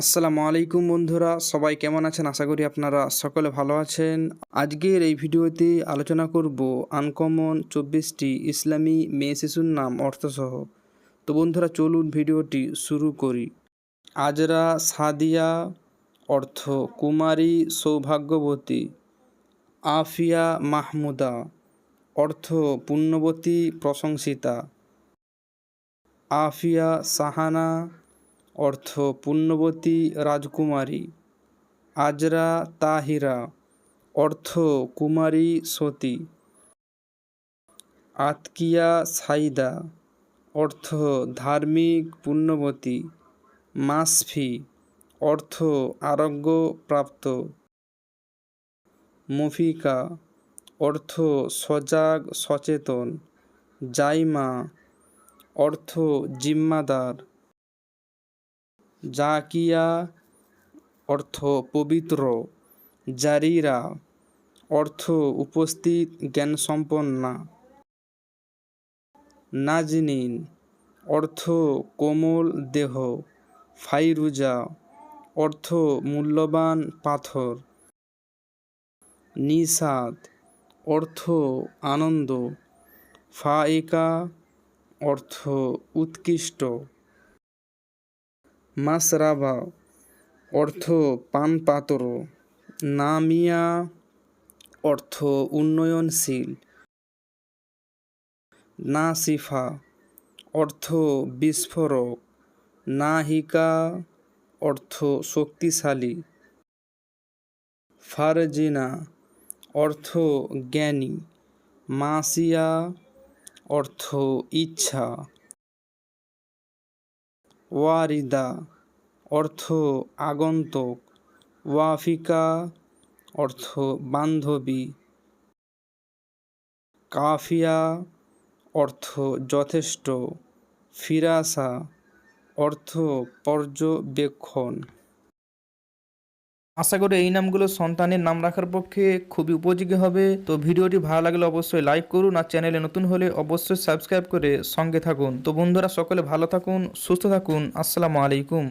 আসসালামু আলাইকুম বন্ধুরা, সবাই কেমন আছেন? আশা করি আপনারা সকলে ভালো আছেন। আজকের এই ভিডিওতে আলোচনা করব আনকমন চব্বিশটি ইসলামী মেয়ে শিশুর নাম অর্থসহ। তো বন্ধুরা, চলুন ভিডিওটি শুরু করি। আজরা সাদিয়া অর্থ কুমারী সৌভাগ্যবতী, আফিয়া মাহমুদা অর্থ পুণ্যবতী প্রশংসিতা, আফিয়া সাহানা অর্থ পুণ্যবতী রাজকুমারী। আজরা তাহিরা, অর্থ কুমারী সতী। আতকিয়া সাইদা, অর্থ ধার্মিক পুণ্যবতী। মাসফি, অর্থ আরোগ্যপ্রাপ্ত মুফিকা, অর্থ সজাগ সচেতন। জাইমা, অর্থ জিম্মাদার। জাকিয়া অর্থ পবিত্র, জারিরা অর্থ উপস্থিত, জ্ঞানসম্পন্না। নাজনিন অর্থ কোমল দেহ। ফাইরুজা অর্থ মূল্যবান পাথর। নিষাদ অর্থ আনন্দ। ফাইকা অর্থ উৎকৃষ্ট। মাসরাবা অর্থ পানপাত্র, নামিয়া, অর্থ উন্নয়নশীল। নাসিফা, অর্থ বিস্ফোরক। নাহিকা, অর্থ শক্তিশালী। ফারজিনা, অর্থ জ্ঞানী। মাসিয়া, অর্থ ইচ্ছা। ওয়ারিদা অর্থ আগন্তক। ওয়াফিকা অর্থ বান্ধবী। কাফিয়া অর্থ যথেষ্ট। ফিরাসা অর্থ পর্যবেক্ষণ। আশা করি এই নামগুলো সন্তানের নাম রাখার পক্ষে খুবই উপযোগী হবে। তো ভিডিওটি ভালো লাগলে অবশ্যই লাইক করুন আর চ্যানেলে নতুন হলে অবশ্যই সাবস্ক্রাইব করে সঙ্গে থাকুন। তো বন্ধুরা, সকলে ভালো থাকুন, সুস্থ থাকুন। আসসালামু আলাইকুম।